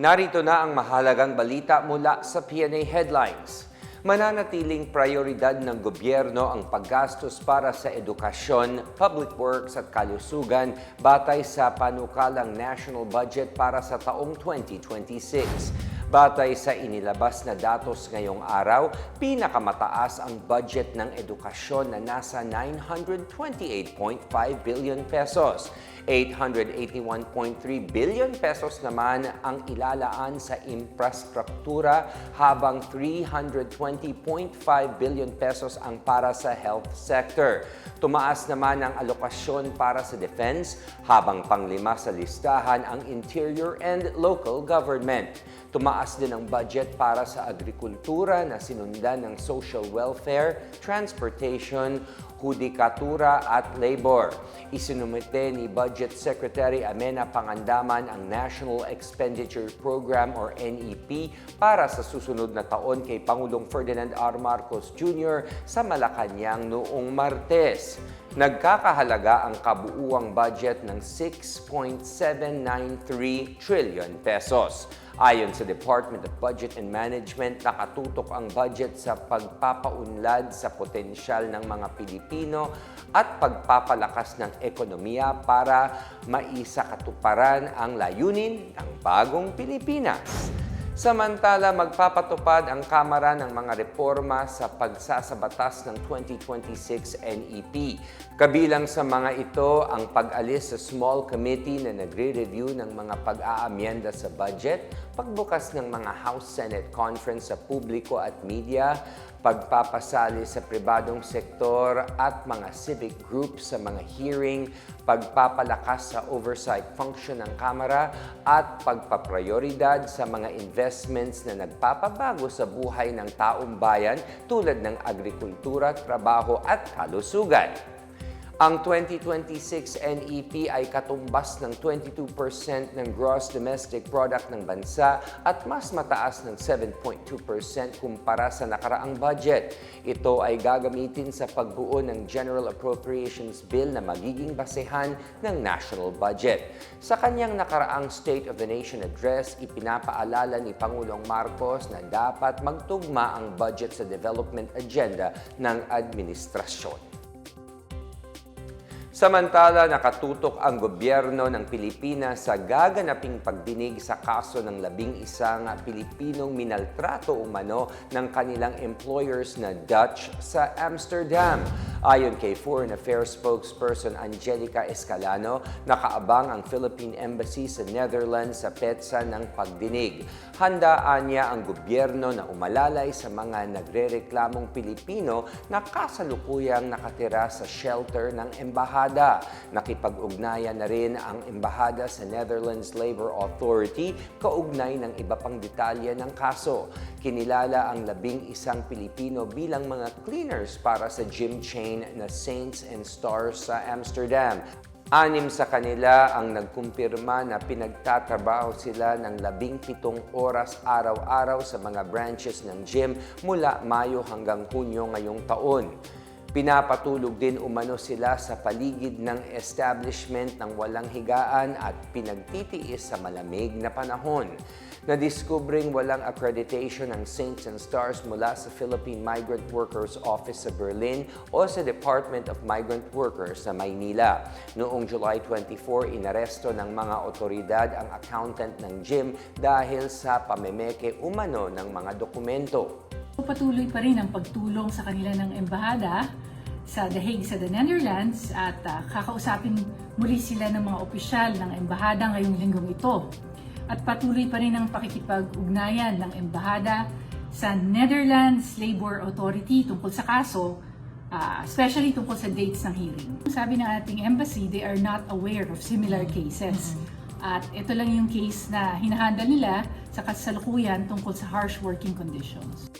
Narito na ang mahalagang balita mula sa PNA Headlines. Mananatiling prioridad ng gobyerno ang paggastos para sa edukasyon, public works at kalusugan batay sa panukalang national budget para sa taong 2026. Batay sa inilabas na datos ngayong araw, pinakamataas ang budget ng edukasyon na nasa 928.5 billion pesos. 881.3 billion pesos naman ang ilalaan sa infrastruktura habang 320.5 billion pesos ang para sa health sector. Tumaas naman ang alokasyon para sa defense habang panglima sa listahan ang interior and local government. Tumaas din ang budget para sa agrikultura na sinundan ng social welfare, transportation, hudikatura at labor. Isinumite ni Budget Secretary Amena Pangandaman ang National Expenditure Program or NEP para sa susunod na taon kay Pangulong Ferdinand R. Marcos Jr. sa Malacanang noong Martes. Nagkakahalaga ang kabuuang budget ng 6.793 trillion pesos. Ayon sa Department of Budget and Management, nakatutok ang budget sa pagpapaunlad sa potensyal ng mga Pilipino at pagpapalakas ng ekonomiya para maisakatuparan ang layunin ng bagong Pilipinas. Samantala, magpapatupad ang Kamara ng mga reforma sa pagsasabatas ng 2026 NEP. Kabilang sa mga ito ang pag-alis sa small committee na nagre-review ng mga pag-aamyenda sa budget, pagbukas ng mga House-Senate conference sa publiko at media, pagpapasali sa pribadong sektor at mga civic groups sa mga hearing, pagpapalakas sa oversight function ng Kamara at pagpaprioridad sa mga investments na nagpapabago sa buhay ng taong bayan tulad ng agrikultura, trabaho at kalusugan. Ang 2026 NEP ay katumbas ng 22% ng gross domestic product ng bansa at mas mataas ng 7.2% kumpara sa nakaraang budget. Ito ay gagamitin sa pagbuo ng General Appropriations Bill na magiging basehan ng national budget. Sa kanyang nakaraang State of the Nation address, ipinapaalala ni Pangulong Marcos na dapat magtugma ang budget sa development agenda ng administrasyon. Samantala, nakatutok ang gobyerno ng Pilipinas sa gaganaping pagdinig sa kaso ng labing isang Pilipinong minaltrato umano ng kanilang employers na Dutch sa Amsterdam. Ayon kay Foreign Affairs spokesperson Angelica Escalano, nakaabang ang Philippine Embassy sa Netherlands sa petsa ng pagdinig. Handaan niya ang gobyerno na umalalay sa mga nagrereklamong Pilipino na kasalukuyang nakatira sa shelter ng embahada. Nakipag-ugnayan na rin ang embahada sa Netherlands Labor Authority kaugnay ng iba pang detalye ng kaso. Kinilala ang labing isang Pilipino bilang mga cleaners para sa gym chain na Saints and Stars sa Amsterdam. Anim sa kanila ang nagkumpirma na pinagtatrabaho sila ng labing pitong oras araw-araw sa mga branches ng gym mula Mayo hanggang Hunyo ngayong taon. Pinapatulog din umano sila sa paligid ng establishment ng walang higaan at pinagtitiis sa malamig na panahon. Nadiskubring walang accreditation ng Saints and Stars mula sa Philippine Migrant Workers Office sa Berlin o sa Department of Migrant Workers sa Maynila. Noong July 24, inaresto ng mga otoridad ang accountant ng gym dahil sa pamemeke umano ng mga dokumento. Patuloy pa rin ang pagtulong sa kanila ng embahada sa The Hague sa the Netherlands at ah, kakausapin muli sila ng mga opisyal ng embahada ngayong linggong ito. At patuloy pa rin ang pakikipag-ugnayan ng embahada sa Netherlands Labor Authority tungkol sa kaso, ah, especially tungkol sa dates ng hearing. Sabi ng ating embassy, they are not aware of similar cases. At ito lang yung case na hinahandle nila sa kasalukuyan tungkol sa harsh working conditions.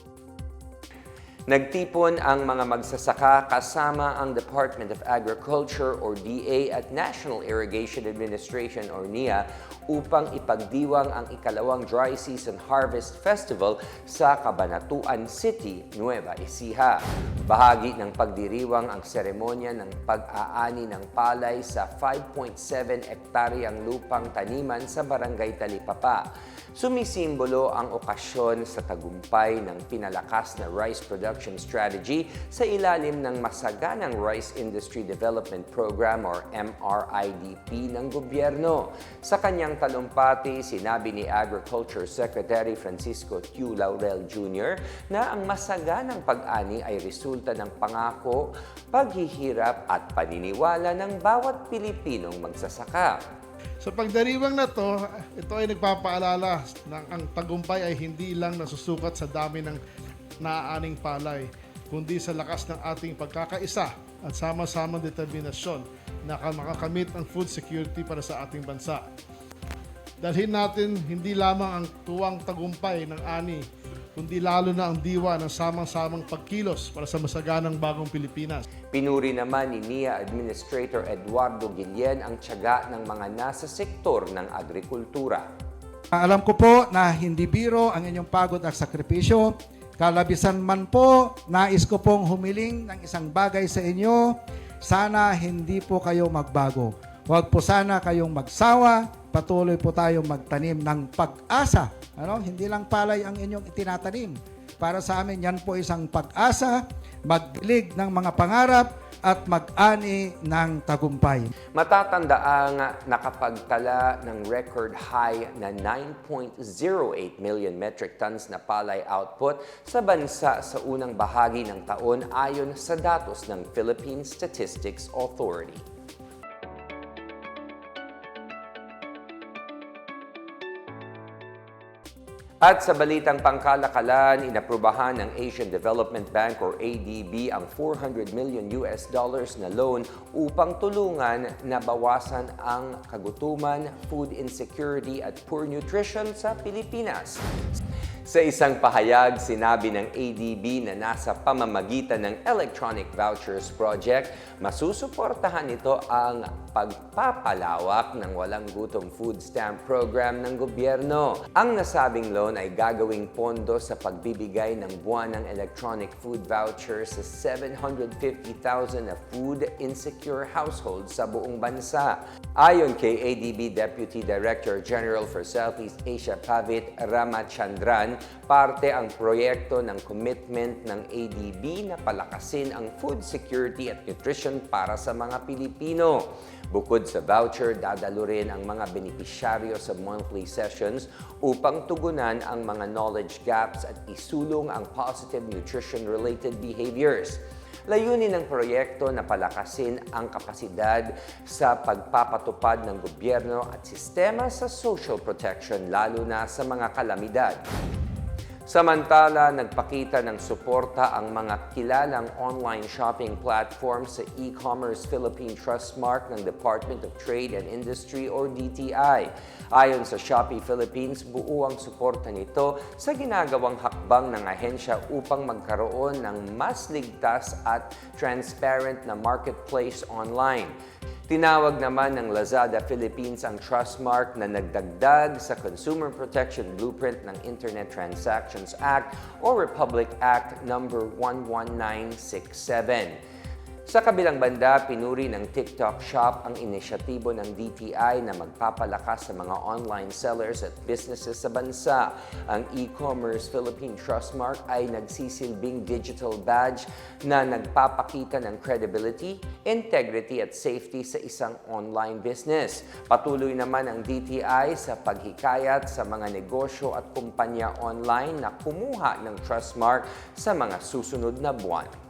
Nagtipon ang mga magsasaka kasama ang Department of Agriculture or DA at National Irrigation Administration or NIA upang ipagdiwang ang ikalawang Dry Season Harvest Festival sa Cabanatuan City, Nueva Ecija. Bahagi ng pagdiriwang ang seremonya ng pag-aani ng palay sa 5.7 ektaryang lupang taniman sa Barangay Talipapa. Sumisimbolo ang okasyon sa tagumpay ng pinalakas na rice production strategy sa ilalim ng Masaganang Rice Industry Development Program or MRIDP ng gobyerno. Sa kanyang talumpati, sinabi ni Agriculture Secretary Francisco Q. Laurel Jr. na ang masaganang pag-ani ay resulta ng pangako, paghihirap at paniniwala ng bawat Pilipinong magsasaka. Sa pagdariwang na to, ito ay nagpapaalala na ang tagumpay ay hindi lang nasusukat sa dami ng naaaning palay, kundi sa lakas ng ating pagkakaisa at sama-samang determinasyon na makakamit ang food security para sa ating bansa. Dalhin natin hindi lamang ang tuwang tagumpay ng ani, kundi lalo na ang diwa ng samang-samang pagkilos para sa masaganang bagong Pilipinas. Pinuri naman ni NIA Administrator Eduardo Guillen ang tiyaga ng mga nasa sektor ng agrikultura. Alam ko po na hindi biro ang inyong pagod at sakripisyo. Kalabisan man po, nais ko pong humiling ng isang bagay sa inyo. Sana hindi po kayo magbago. Huwag po sana kayong magsawa. Patuloy po tayong magtanim ng pag-asa. Ano? Hindi lang palay ang inyong itinatanim. Para sa amin, yan po isang pag-asa, magdilig ng mga pangarap at mag-ani ng tagumpay. Matatandaang nakapagtala ng record high na 9.08 million metric tons na palay output sa bansa sa unang bahagi ng taon ayon sa datos ng Philippine Statistics Authority. At sa balitang pangkalakalan, inaprubahan ng Asian Development Bank or ADB ang 400 million US dollars na loan upang tulungan na bawasan ang kagutuman, food insecurity at poor nutrition sa Pilipinas. Sa isang pahayag, sinabi ng ADB na nasa pamamagitan ng Electronic Vouchers Project, masusuportahan nito ang pagpapalawak ng walang gutom food stamp program ng gobyerno. Ang nasabing loan ay gagawing pondo sa pagbibigay ng buwan ng electronic food vouchers sa 750,000 na food insecure households sa buong bansa. Ayon kay ADB Deputy Director General for Southeast Asia Pavit Ramachandran, parte ang proyekto ng commitment ng ADB na palakasin ang food security at nutrition para sa mga Pilipino. Bukod sa voucher, dadalo rin ang mga benepisyaryo sa monthly sessions upang tugunan ang mga knowledge gaps at isulong ang positive nutrition-related behaviors. Layunin ng proyekto na palakasin ang kapasidad sa pagpapatupad ng gobyerno at sistema sa social protection lalo na sa mga kalamidad. Samantala, nagpakita ng suporta ang mga kilalang online shopping platform sa e-commerce Philippine Trustmark ng Department of Trade and Industry or DTI. Ayon sa Shopee Philippines, buo ang suporta nito sa ginagawang hakbang ng ahensya upang magkaroon ng mas ligtas at transparent na marketplace online. Tinawag naman ng Lazada Philippines ang Trustmark na nagdagdag sa Consumer Protection Blueprint ng Internet Transactions Act o Republic Act No. 11967. Sa kabilang banda, pinuri ng TikTok Shop ang inisyatibo ng DTI na magpapalakas sa mga online sellers at businesses sa bansa. Ang e-commerce Philippine Trustmark ay nagsisilbing digital badge na nagpapakita ng credibility, integrity at safety sa isang online business. Patuloy naman ang DTI sa paghikayat sa mga negosyo at kumpanya online na kumuha ng Trustmark sa mga susunod na buwan.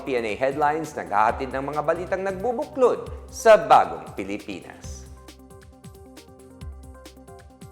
PNA Headlines, naghahatid ng mga balitang nagbubuklod sa bagong Pilipinas.